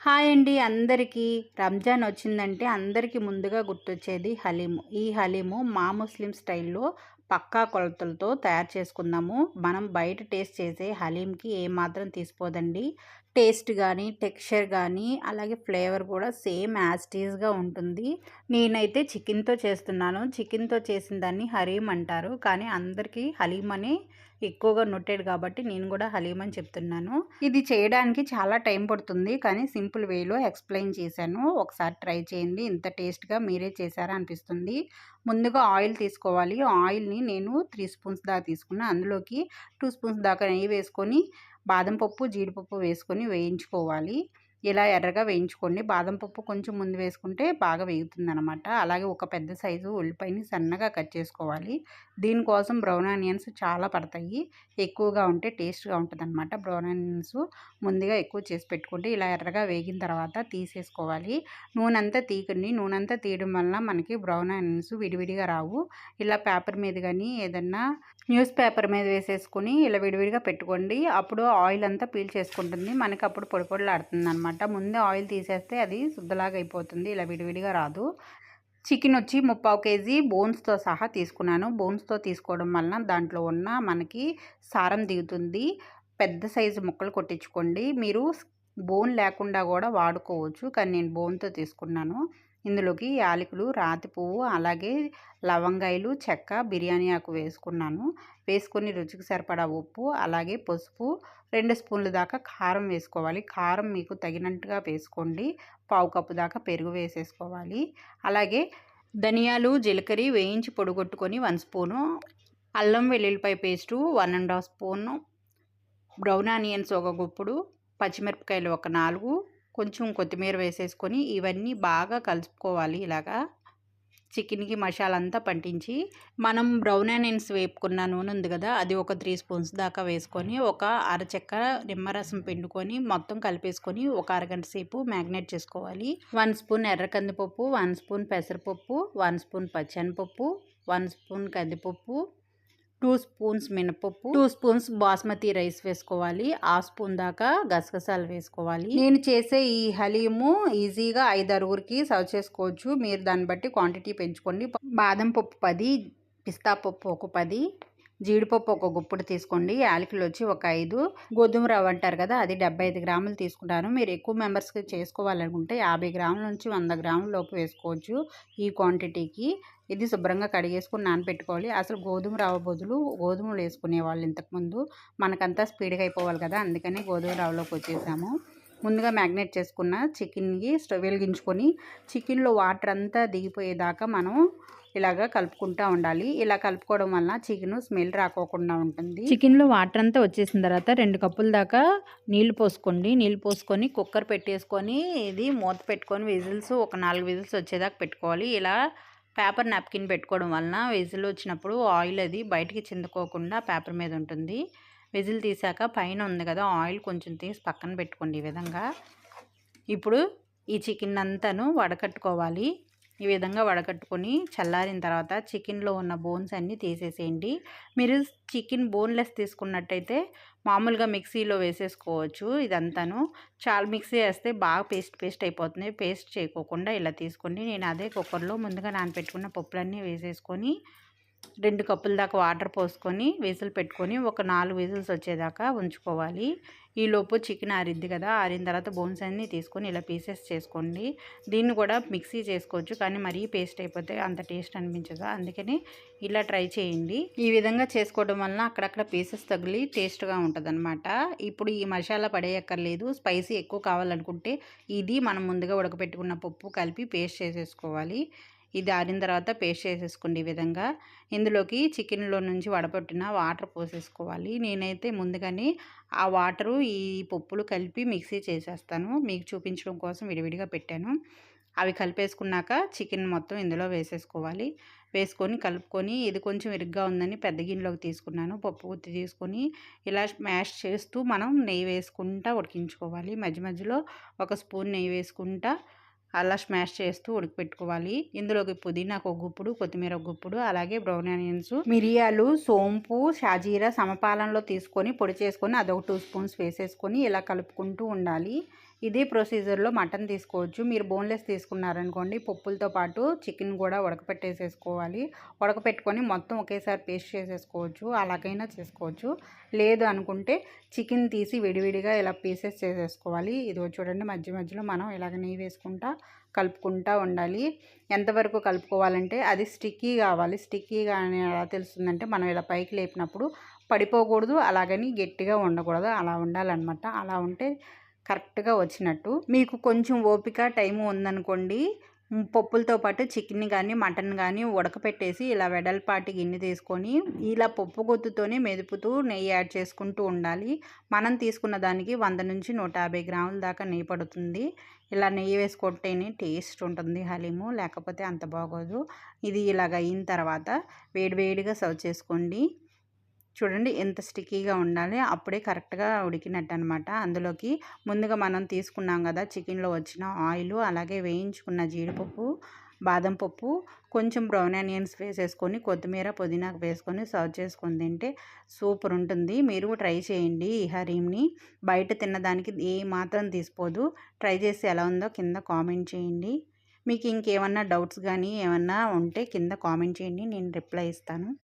Hi అండి. అందరికీ రంజాన్ వచ్చిందంటే అందరికీ ముందుగా గుర్తొచ్చేది హలీము. ఈ హలీము మా ముస్లిం స్టైల్లో పక్కా కొలతలతో తయారు చేసుకుందాము. మనం బయట టేస్ట్ చేసే హలీంకి ఏమాత్రం తీసిపోదండి. టేస్ట్ కానీ టెక్స్చర్ కానీ అలాగే ఫ్లేవర్ కూడా సేమ్ యాజ్ టీజ్గా ఉంటుంది. నేనైతే చికెన్తో చేస్తున్నాను. చికెన్తో చేసిన దాన్ని హలీం అంటారు. కానీ అందరికీ హలీం అనే ఎక్కువగా నొట్టేడు కాబట్టి నేను కూడా హలీం అని చెప్తున్నాను. ఇది చేయడానికి చాలా టైం పడుతుంది. కానీ సింపుల్ వేలో ఎక్స్ప్లెయిన్ చేశాను. ఒకసారి ట్రై చేయండి. ఇంత టేస్ట్గా మీరే చేశారా అనిపిస్తుంది. ముందుగా ఆయిల్ తీసుకోవాలి. ఆయిల్ని నేను త్రీ స్పూన్స్ దాకా తీసుకున్నాను అందులోకి టూ స్పూన్స్ దాకా నెయ్యి వేసుకొని బాదం పప్పు జీడిపప్పు వేసుకొని వేయించుకోవాలి. ఇలా ఎర్రగా వేయించుకోండి. బాదం పప్పు కొంచెం ముందు వేసుకుంటే బాగా వేగుతుంది అనమాట అలాగే ఒక పెద్ద సైజు ఉల్లిపాయని సన్నగా కట్ చేసుకోవాలి. దీనికోసం బ్రౌన్ ఆనియన్స్ చాలా పడతాయి. ఎక్కువగా ఉంటే టేస్ట్గా ఉంటుంది అనమాట బ్రౌన్ ఆనియన్స్ ముందుగా ఎక్కువ చేసి పెట్టుకుంటే ఇలా ఎర్రగా వేగిన తర్వాత తీసేసుకోవాలి. నూనె అంతా తీయకండి నూనె అంతా తీయడం వల్ల మనకి బ్రౌన్ ఆనియన్స్ విడివిడిగా రావు. ఇలా పేపర్ మీద కానీ ఏదన్నా న్యూస్ పేపర్ మీద వేసేసుకుని ఇలా విడివిడిగా పెట్టుకోండి. అప్పుడు ఆయిల్ అంతా పీల్ చేసుకుంటుంది. మనకి అప్పుడు పొడి పొడిలాడుతుంది అనమాట ముందే ఆయిల్ తీసేస్తే అది శుద్ధలాగా అయిపోతుంది. ఇలా విడివిడిగా రాదు. చికెన్ వచ్చి ముప్పావు కేజీ బోన్స్తో సహా తీసుకున్నాను. బోన్స్తో తీసుకోవడం వలన దాంట్లో ఉన్న మనకి సారం దిగుతుంది. పెద్ద సైజు ముక్కలు కొట్టించుకోండి. మీరు బోన్ లేకుండా కూడా వాడుకోవచ్చు. కానీ నేను బోన్తో తీసుకున్నాను. ఇందులోకి యాలకులు రాతి పువ్వు అలాగే లవంగాయలు చెక్క బిర్యానీ ఆకు వేసుకున్నాను. వేసుకొని రుచికి సరిపడా ఉప్పు అలాగే పసుపు రెండు స్పూన్ల దాకా కారం వేసుకోవాలి. కారం మీకు తగినట్టుగా వేసుకోండి. పావు కప్పు దాకా పెరుగు వేసేసుకోవాలి. అలాగే ధనియాలు జీలకర్ర వేయించి పొడిగొట్టుకొని వన్ స్పూను అల్లం వెల్లుల్లిపాయ paste one and half spoon brown onions ఒక గుప్పుడు పచ్చిమిరపకాయలు ఒక నాలుగు కొంచెం కొత్తిమీర వేసేసుకొని ఇవన్నీ బాగా కలుపుకోవాలి ఇలాగా. చికెన్కి మసాలా అంతా పట్టించి మనం బ్రౌన్ ఆనియన్స్ వేపుకున్న నూనె ఉంది కదా అది ఒక త్రీ స్పూన్స్ దాకా వేసుకొని ఒక అరచెక్క నిమ్మరసం పిండుకొని మొత్తం కలిపేసుకొని ఒక అరగంట సేపు మ్యాగ్నేట్ చేసుకోవాలి. వన్ స్పూన్ ఎర్ర కందిపప్పు వన్ స్పూన్ పెసరపప్పు వన్ స్పూన్ పచ్చనిపప్పు వన్ స్పూన్ కందిపప్పు టూ స్పూన్స్ మినపప్పు. టూ స్పూన్స్ బాస్మతి రైస్ వేసుకోవాలి. హాఫ్ స్పూన్ దాకా గసగసాలు వేసుకోవాలి. నేను చేసే ఈ హలీము ఈజీగా ఐదు అరుగురికి సర్వ్ చేసుకోవచ్చు. మీరు దాన్ని బట్టి క్వాంటిటీ పెంచుకోండి. బాదం పప్పు పది పిస్తా పప్పు ఒక పది. జీడిపప్పు ఒక గుప్పుడు తీసుకోండి. యాలకులు వచ్చి ఒక ఐదు. గోధుమ రవ్వ అంటారు కదా అది డెబ్బై ఐదు గ్రాములు తీసుకుంటాను. మీరు ఎక్కువ మెంబర్స్కి చేసుకోవాలనుకుంటే యాభై గ్రాముల నుంచి వంద గ్రాముల లోపు వేసుకోవచ్చు ఈ క్వాంటిటీకి. ఇది శుభ్రంగా కడిగేసుకుని నానపెట్టుకోవాలి. అసలు గోధుమ రవ్వ బదులు గోధుమలు వేసుకునే వాళ్ళు ఇంతకుముందు మనకంతా స్పీడ్గా అయిపోవాలి కదా అందుకని గోధుమ రవ్వలోకి వచ్చేసాము. ముందుగా మ్యాగ్నేట్ చేసుకున్న చికెన్కి స్టవ్ వెలిగించుకొని చికెన్లో వాటర్ అంతా దిగిపోయేదాకా మనం ఇలాగా కలుపుకుంటూ ఉండాలి. ఇలా కలుపుకోవడం వల్ల చికెన్ స్మెల్ రాకోకుండా ఉంటుంది. చికెన్లో వాటర్ అంతా వచ్చేసిన తర్వాత రెండు కప్పుల దాకా నీళ్ళు పోసుకోండి. నీళ్ళు పోసుకొని కుక్కర్ పెట్టేసుకొని ఇది మూత పెట్టుకొని విజిల్స్ ఒక నాలుగు విజిల్స్ వచ్చేదాకా పెట్టుకోవాలి. ఇలా పేపర్ నాప్కిన్ పెట్టుకోవడం వలన విజిల్ వచ్చినప్పుడు ఆయిల్ అది బయటికి చిందుకోకుండా పేపర్ మీద ఉంటుంది. విజిల్ తీసాక పైన ఉంది కదా ఆయిల్ కొంచెం తీసి పక్కన పెట్టుకోండి ఈ విధంగా. ఇప్పుడు ఈ చికెన్ అంతాను వడకట్టుకోవాలి. ఈ విధంగా వడకట్టుకొని చల్లారిన తర్వాత చికెన్లో ఉన్న బోన్స్ అన్నీ తీసేసేయండి. మీరు చికెన్ బోన్లెస్ తీసుకున్నట్టయితే మామూలుగా మిక్సీలో వేసేసుకోవచ్చు ఇదంతాను. చాలా మిక్సీ వేస్తే బాగా పేస్ట్ పేస్ట్ అయిపోతుంది. పేస్ట్ చేయకోకుండా ఇలా తీసుకోండి నేను అదే కుక్కర్లో ముందుగా నానపెట్టుకున్న పప్పులన్నీ వేసేసుకొని రెండు కప్పుల దాకా వాటర్ పోసుకొని విజిల్ పెట్టుకొని ఒక నాలుగు విజిల్స్ వచ్చేదాకా ఉంచుకోవాలి. ఈలోపు చికెన్ ఆరిద్ది కదా ఆరిన తర్వాత బోన్స్ అన్ని తీసుకొని ఇలా పీసెస్ చేసుకోండి. దీన్ని కూడా మిక్సీ చేసుకోవచ్చు కానీ మరీ పేస్ట్ అయిపోతే అంత టేస్ట్ అనిపించదు. అందుకని ఇలా ట్రై చేయండి. ఈ విధంగా చేసుకోవడం వలన అక్కడక్కడ పీసెస్ తగిలి టేస్ట్గా ఉంటుంది ఇప్పుడు ఈ మసాలా పడేయక్కర్లేదు. స్పైసీ ఎక్కువ కావాలనుకుంటే ఇది మనం ముందుగా ఉడకపెట్టుకున్న పప్పు కలిపి పేస్ట్ చేసేసుకోవాలి. ఇది ఆరిన తర్వాత పేస్ట్ చేసేసుకోండి ఈ విధంగా. ఇందులోకి చికెన్లో నుంచి వడపొట్టిన వాటర్ పోసేసుకోవాలి. నేనైతే ముందుగానే ఆ వాటరు ఈ పప్పులు కలిపి మిక్సీ చేసేస్తాను. మీకు చూపించడం కోసం విడివిడిగా పెట్టాను. అవి కలిపేసుకున్నాక చికెన్ మొత్తం ఇందులో వేసేసుకోవాలి. వేసుకొని కలుపుకొని ఇది కొంచెం ఇరుగ్గా ఉందని పెద్ద గిన్నెలోకి తీసుకున్నాను. పప్పు గుత్తి తీసుకొని ఇలా మ్యాష్ చేస్తూ మనం నెయ్యి వేసుకుంటా ఉడికించుకోవాలి. మధ్య మధ్యలో ఒక స్పూన్ నెయ్యి వేసుకుంటా అలా స్మాష్ చేస్తూ ఉడకపెట్టుకోవాలి. ఇందులోకి పుదీనా ఒక గుప్పుడు కొత్తిమీర ఒక గుప్పుడు అలాగే బ్రౌన్ ఆనియన్స్ మిరియాలు సోంపు షాజీరా సమపాలనలో తీసుకొని పొడి చేసుకొని అదొక టూ స్పూన్స్ వేసేసుకొని ఇలా కలుపుకుంటూ ఉండాలి. ఇదే ప్రొసీజర్లో మటన్ తీసుకోవచ్చు. మీరు బోన్లెస్ తీసుకున్నారనుకోండి పప్పులతో పాటు చికెన్ కూడా ఉడకపెట్టేసేసుకోవాలి. ఉడకపెట్టుకొని మొత్తం ఒకేసారి పేస్ట్ చేసేసుకోవచ్చు. అలాగైనా చేసుకోవచ్చు. లేదు అనుకుంటే చికెన్ తీసి విడివిడిగా ఇలా పీసెస్ చేసేసుకోవాలి. ఇది చూడండి మధ్య మధ్యలో మనం ఇలాగ నెయ్యి వేసుకుంటా కలుపుకుంటూ ఉండాలి. ఎంతవరకు కలుపుకోవాలంటే అది స్టిక్కీ కావాలి. స్టిక్కీగా అని ఎలా తెలుస్తుందంటే మనం ఇలా పైకి లేపినప్పుడు పడిపోకూడదు అలాగని గట్టిగా ఉండకూడదు. అలా ఉండాలన్నమాట. అలా ఉంటే కరెక్ట్గా వచ్చినట్టు. మీకు కొంచెం ఓపిక టైము ఉందనుకోండి. పప్పులతో పాటు చికెన్ కానీ మటన్ కానీ ఉడకపెట్టేసి ఇలా వెడల్పాటి గిన్నె తీసుకొని ఇలా పప్పు గుత్తుతోనే మెదుపుతూ నెయ్యి యాడ్ చేసుకుంటూ ఉండాలి. మనం తీసుకున్న దానికి వంద నుంచి నూట యాభై గ్రాముల దాకా నెయ్యి పడుతుంది. ఇలా నెయ్యి వేసుకుంటేనే టేస్ట్ ఉంటుంది హలీము లేకపోతే అంత బాగోదు. ఇది ఇలాగ అయిన తర్వాత వేడివేడిగా సర్వ్ చేసుకోండి. చూడండి ఎంత స్టిక్కీగా ఉండాలి అప్పుడే కరెక్ట్గా ఉడికినట్టు అనమాట అందులోకి ముందుగా మనం తీసుకున్నాం కదా చికెన్లో వచ్చిన ఆయిల్ అలాగే వేయించుకున్న జీడిపప్పు బాదం పప్పు కొంచెం బ్రౌన్ ఆనియన్స్ వేసేసుకొని కొత్తిమీర పుదీనా వేసుకొని సర్వ్ చేసుకొని తింటే సూపర్ ఉంటుంది. మీరు ట్రై చేయండి ఈ హరీమ్ని. బయట తిన్నదానికి ఏ మాత్రం తీసిపోదు. ట్రై చేసి ఎలా ఉందో కింద కామెంట్ చేయండి. మీకు ఇంకేమన్నా డౌట్స్ కానీ ఏమన్నా ఉంటే కింద కామెంట్ చేయండి నేను రిప్లై ఇస్తాను.